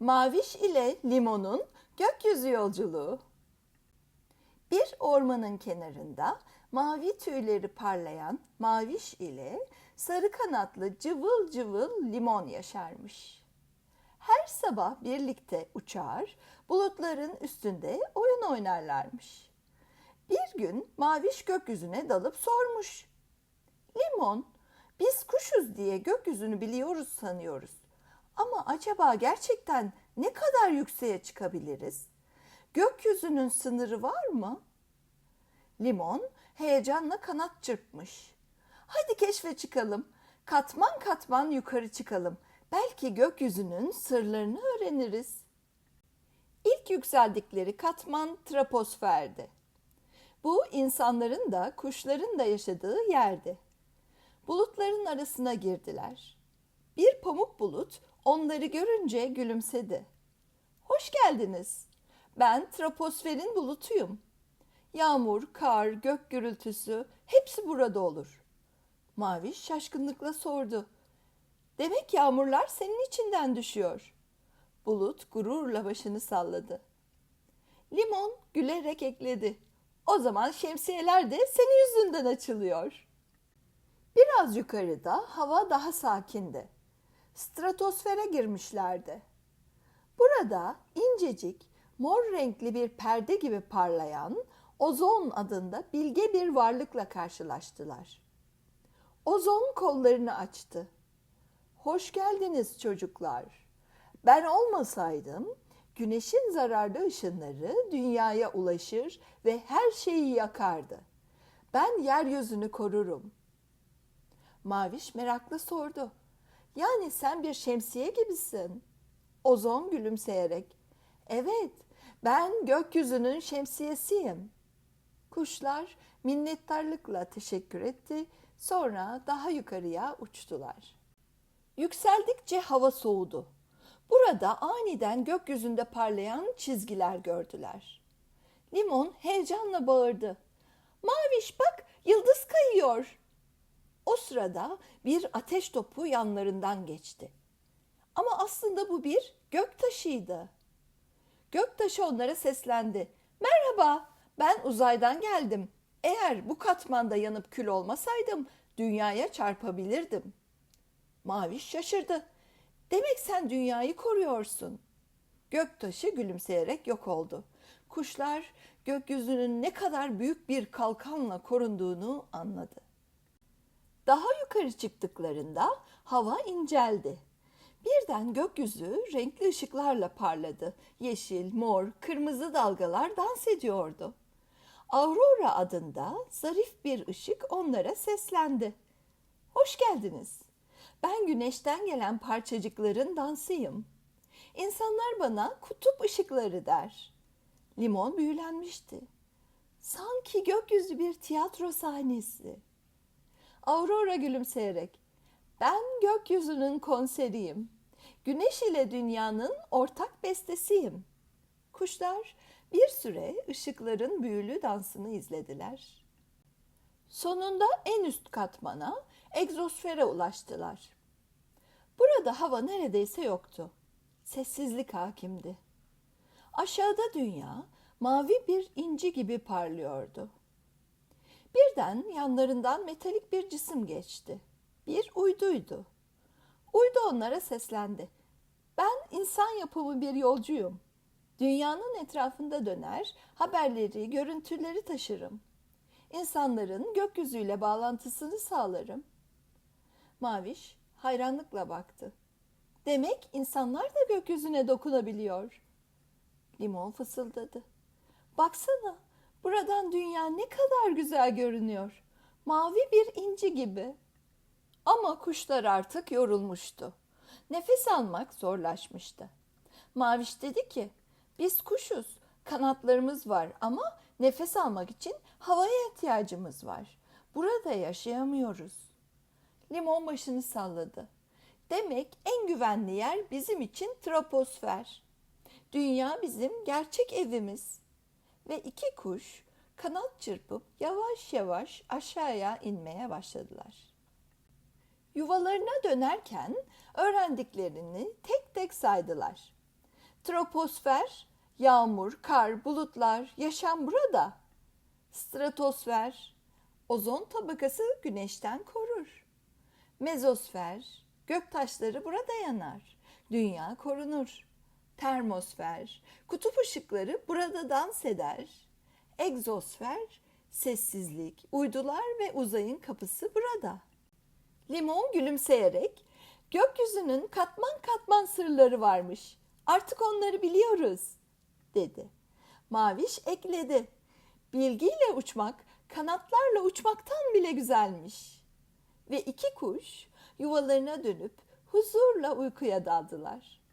Maviş ile Limon'un gökyüzü yolculuğu. Bir ormanın kenarında mavi tüyleri parlayan Maviş ile sarı kanatlı cıvıl cıvıl Limon yaşarmış. Her sabah birlikte uçar, bulutların üstünde oyun oynarlarmış. Bir gün Maviş gökyüzüne dalıp sormuş. Limon, biz kuşuz diye gökyüzünü biliyoruz sanıyoruz. Ama acaba gerçekten ne kadar yükseğe çıkabiliriz? Gökyüzünün sınırı var mı? Limon heyecanla kanat çırpmış. Hadi keşfe çıkalım. Katman katman yukarı çıkalım. Belki gökyüzünün sırlarını öğreniriz. İlk yükseldikleri katman troposferdi. Bu insanların da kuşların da yaşadığı yerdi. Bulutların arasına girdiler. Bir pamuk bulut onları görünce gülümsedi. Hoş geldiniz. Ben troposferin bulutuyum. Yağmur, kar, gök gürültüsü hepsi burada olur. Maviş şaşkınlıkla sordu. Demek yağmurlar senin içinden düşüyor. Bulut gururla başını salladı. Limon gülerek ekledi. O zaman şemsiyeler de senin yüzünden açılıyor. Biraz yukarıda hava daha sakindi. Stratosfere girmişlerdi. Burada incecik, mor renkli bir perde gibi parlayan ozon adında bilge bir varlıkla karşılaştılar. Ozon kollarını açtı. Hoş geldiniz çocuklar. Ben olmasaydım güneşin zararlı ışınları dünyaya ulaşır ve her şeyi yakardı. Ben yeryüzünü korurum. Maviş meraklı sordu. Yani sen bir şemsiye gibisin. Ozon gülümseyerek. Evet, ben gökyüzünün şemsiyesiyim. Kuşlar minnettarlıkla teşekkür etti. Sonra daha yukarıya uçtular. Yükseldikçe hava soğudu. Burada aniden gökyüzünde parlayan çizgiler gördüler. Limon heyecanla bağırdı. Maviş bak yıldız kayıyor. O sırada bir ateş topu yanlarından geçti. Ama aslında bu bir göktaşıydı. Göktaşı onlara seslendi. Merhaba, ben uzaydan geldim. Eğer bu katmanda yanıp kül olmasaydım dünyaya çarpabilirdim. Maviş şaşırdı. Demek sen dünyayı koruyorsun. Göktaşı gülümseyerek yok oldu. Kuşlar gökyüzünün ne kadar büyük bir kalkanla korunduğunu anladı. Daha yukarı çıktıklarında hava inceldi. Birden gökyüzü renkli ışıklarla parladı. Yeşil, mor, kırmızı dalgalar dans ediyordu. Aurora adında zarif bir ışık onlara seslendi. Hoş geldiniz. Ben güneşten gelen parçacıkların dansıyım. İnsanlar bana kutup ışıkları der. Limon büyülenmişti. Sanki gökyüzü bir tiyatro sahnesi. Aurora gülümseyerek, ben gökyüzünün konseriyim. Güneş ile dünyanın ortak bestesiyim. Kuşlar bir süre ışıkların büyülü dansını izlediler. Sonunda en üst katmana, egzosfere ulaştılar. Burada hava neredeyse yoktu. Sessizlik hakimdi. Aşağıda dünya mavi bir inci gibi parlıyordu. Birden yanlarından metalik bir cisim geçti. Bir uyduydu. Uydu onlara seslendi. Ben insan yapımı bir yolcuyum. Dünyanın etrafında döner, haberleri, görüntüleri taşırım. İnsanların gökyüzüyle bağlantısını sağlarım. Maviş hayranlıkla baktı. Demek insanlar da gökyüzüne dokunabiliyor. Limon fısıldadı. Baksana, buradan dünya ne kadar güzel görünüyor. Mavi bir inci gibi. Ama kuşlar artık yorulmuştu. Nefes almak zorlaşmıştı. Maviş dedi ki, biz kuşuz, kanatlarımız var ama nefes almak için havaya ihtiyacımız var. Burada yaşayamıyoruz. Limon başını salladı. Demek en güvenli yer bizim için troposfer. Dünya bizim gerçek evimiz. Ve iki kuş kanat çırpıp yavaş yavaş aşağıya inmeye başladılar. Yuvalarına dönerken öğrendiklerini tek tek saydılar. Troposfer, yağmur, kar, bulutlar, yaşam burada. Stratosfer, ozon tabakası güneşten korur. Mezosfer, göktaşları burada yanar. Dünya korunur. Termosfer, kutup ışıkları burada dans eder. Egzosfer, sessizlik, uydular ve uzayın kapısı burada. Limon gülümseyerek, gökyüzünün katman katman sırları varmış. Artık onları biliyoruz, dedi. Maviş ekledi. Bilgiyle uçmak, kanatlarla uçmaktan bile güzelmiş. Ve iki kuş yuvalarına dönüp huzurla uykuya daldılar.